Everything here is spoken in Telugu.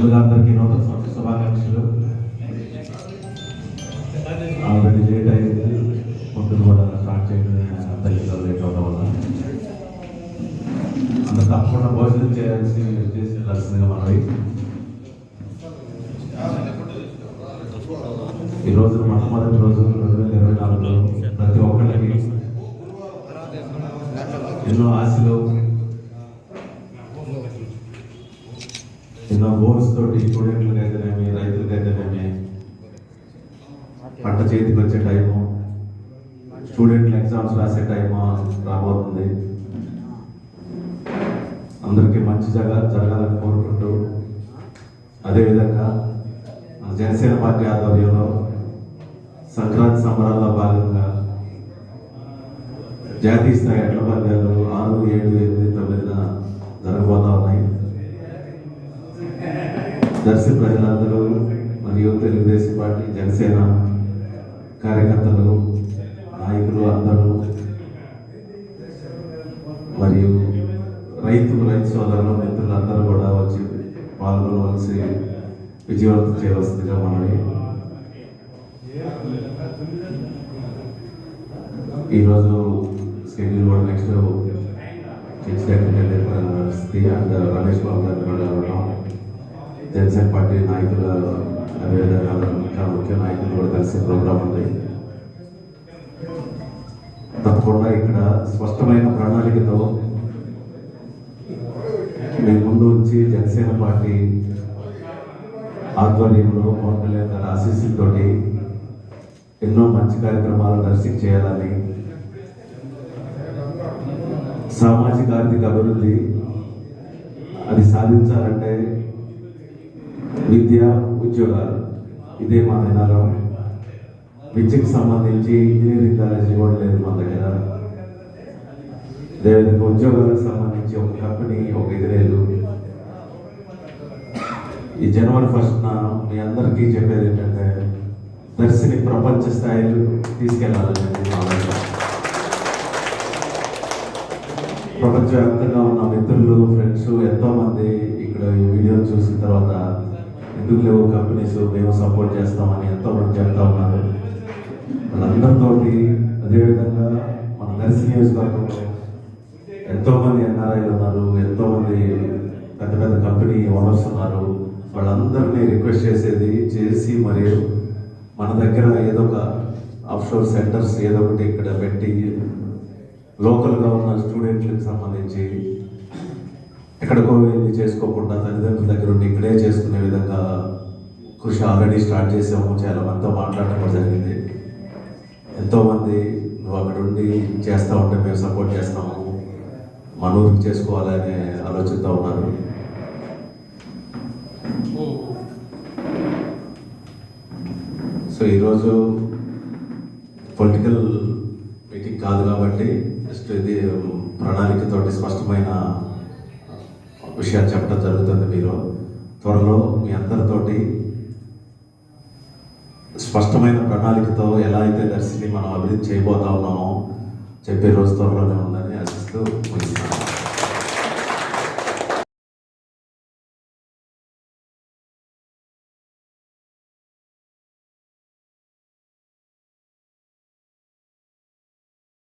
ముందుగా అందరికీ నూతన సంవత్సర శుభాకాంక్షలు. ఆల్రెడీ లేట్ అయింది. పొద్దున కూడా స్టార్ట్ చేయడం తల్లిలో లేట్ అవడం వల్ల. అంత తప్పకుండా భోజనం చేయాల్సి చేసి వెళ్ళాల్సిందిగా మనవి. ఈ రోజు మొట్టమొదటి రోజు రెండు వేల ఇరవై నాలుగులో ప్రతి ఒక్కళ్ళకి ఎన్నో ఆశలు చిన్న గోల్స్ తోటి స్టూడెంట్లకు అయితేనేమి రైతులకు అయితేనేమి పంట చేతికి వచ్చే టైము స్టూడెంట్లు ఎగ్జామ్స్ రాసే టైము రాబోతుంది. అందరికీ మంచి జరగా జరగాలని కోరుకుంటూ అదేవిధంగా మన జనసేన పార్టీ ఆధ్వర్యంలో సంక్రాంతి సంబరాల్లో భాగంగా జాతీయ స్థాయి ఎట్ల పందాలు ఆరు ఏడు ఎనిమిది తొమ్మిదిన దర్శి ప్రజలందరూ మరియు తెలుగుదేశం పార్టీ జనసేన కార్యకర్తలు నాయకులు అందరూ మరియు రైతు రైతు సోదరులు మిత్రులందరూ కూడా వచ్చి పాల్గొనవలసి విజయవంతం చేయవలసిందిగా మనవి. ఈరోజు స్కెడ్యూల్ కూడా నెక్స్ట్ చీఫ్ పరిస్థితి. అండ్ రమేష్ బాబు గారు కూడా రావడం. జనసేన పార్టీ నాయకులు అదేవిధంగా ఇంకా ముఖ్య నాయకులు కూడా కలిసి ప్రోగ్రాం ఉంది. తప్పకుండా ఇక్కడ స్పష్టమైన ప్రణాళికతో మీ ముందు వచ్చి జనసేన పార్టీ ఆధ్వర్యంలో పవన్ కళ్యాణ్ గారి ఆశీస్సులతోటి ఎన్నో మంచి కార్యక్రమాలు దర్శనం చేయాలని సామాజిక ఆర్థిక అభివృద్ధి అది సాధించాలంటే విద్య ఉద్యోగాలు ఇదే మా నినాదం విద్యకు సంబంధించి ఇంజనీరింగ్ కాలేజీ కూడా లేదు మా దగ్గర. అదేవిధంగా ఉద్యోగాలకు సంబంధించి ఒక కంపెనీ ఒక ఇది లేదు ఈ జనవరి ఫస్ట్న మీ అందరికీ చెప్పేది ఏంటంటే దర్శిని ప్రపంచ స్థాయిలో తీసుకెళ్ళాలని మా ప్రపంచవ్యాప్తంగా ఉన్న మిత్రులు ఫ్రెండ్స్ ఎంతోమంది ఇక్కడ ఈ వీడియో చూసిన తర్వాత ఎందుకు లేవు కంపెనీస్ మేము సపోర్ట్ చేస్తామని ఎంతో మంది చెప్తా ఉన్నారు. వాళ్ళందరితోటి అదేవిధంగా మన నర్సింగ్ నియోజకవర్గంలో ఎంతో మంది ఎన్ఆర్ఐలు ఉన్నారు ఎంతో మంది పెద్ద పెద్ద కంపెనీ ఓనర్స్ ఉన్నారు. వాళ్ళందరినీ రిక్వెస్ట్ చేసేది చేసి మరియు మన దగ్గర ఏదో ఒక ఆఫ్షోర్ సెంటర్స్ ఏదో ఒకటి ఇక్కడ పెట్టి లోకల్గా ఉన్న స్టూడెంట్లకు సంబంధించి ఎక్కడికో వెళ్ళి చేసుకోకుండా తల్లిదండ్రుల దగ్గర ఉండి ఇక్కడే చేసుకునే కృషి ఆల్రెడీ స్టార్ట్ చేసాము చాలా మందితో మాట్లాడటం కూడా జరిగింది. ఎంతోమంది నువ్వు అక్కడ ఉండి చేస్తూ ఉంటే మేము సపోర్ట్ చేస్తాము. మన ఊరికి చేసుకోవాలని ఆలోచిస్తూ ఉన్నారు. సో ఈరోజు పొలిటికల్ మీటింగ్ కాదు కాబట్టి జస్ట్ ఇది ప్రణాళికతోటి స్పష్టమైన విషయాలు చెప్పడం జరుగుతుంది మీరు త్వరలో మీ అందరితోటి స్పష్టమైన ప్రణాళికతో ఎలా అయితే దర్శిని మనం అభివృద్ధి చేయబోతా ఉన్నామో చెప్పే రోజు త్వరలోనే ఉందని ఆశిస్తూ ముగిస్తాను